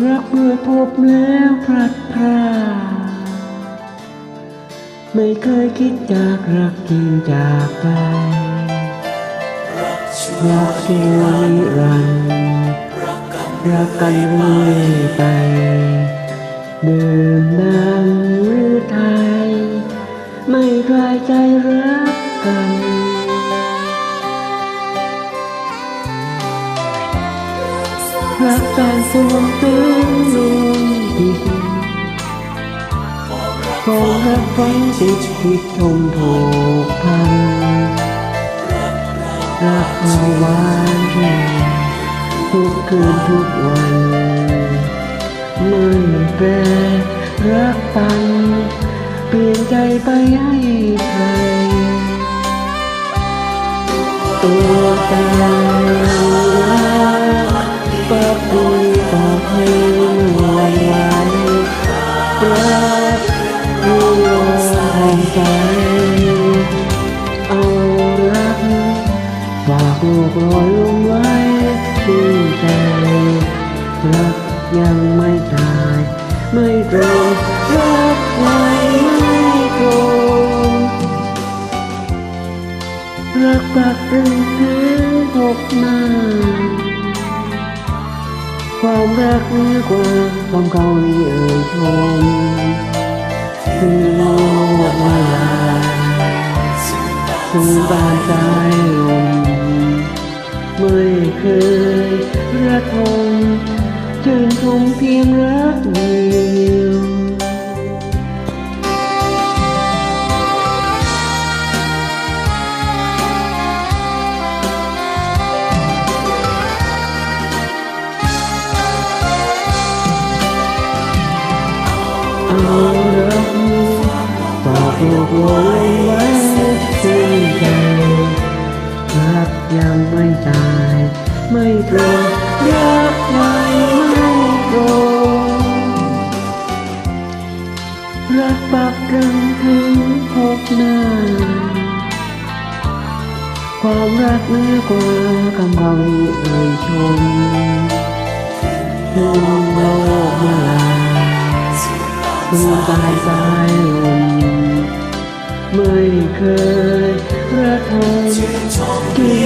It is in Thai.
รักเมื่อพบแล้วพลัดพรากไม่เคยคิดจากรักจริงจากใจรักชั่วนิรันดร์รักกันรักกันเรื่อยไปเดื่มน้ำหรือไทย ไม่กลายใจรักกัน รักการสวมเป็นลมดินของรักฝังติดคิดทมโผกพันรักเราหวานแค่ทุกคืนทุกวันไม่แปรรักปันเปลี่ยนใจไปให้ใครตัวตา รักรู้ลมใจเอารักฝากลูกรอยลงไว้ที่ใจรักยังไม่ตาย ไม่โกรธรักไว้ไม่โกรธรักปักตึงถึงพบหน้า ความรักเหนือกว่าความเขานี้เอ่ยชมคือโลกมาลาสู่บานสายลมไม่เคยระทมชื่นชมเพียงรักเดียว รักฝากลูกไว้ไว้ที่ใจรักยังไม่ตาย ไม่โกรธรักไว้ไม่โกรธรักปักรึงถึงพบหน้า ความรักเหนือกว่าคำว่ามีเอ่ยชมถึงโลกมาลา หัวใจใจลมไม่เคยระทมที่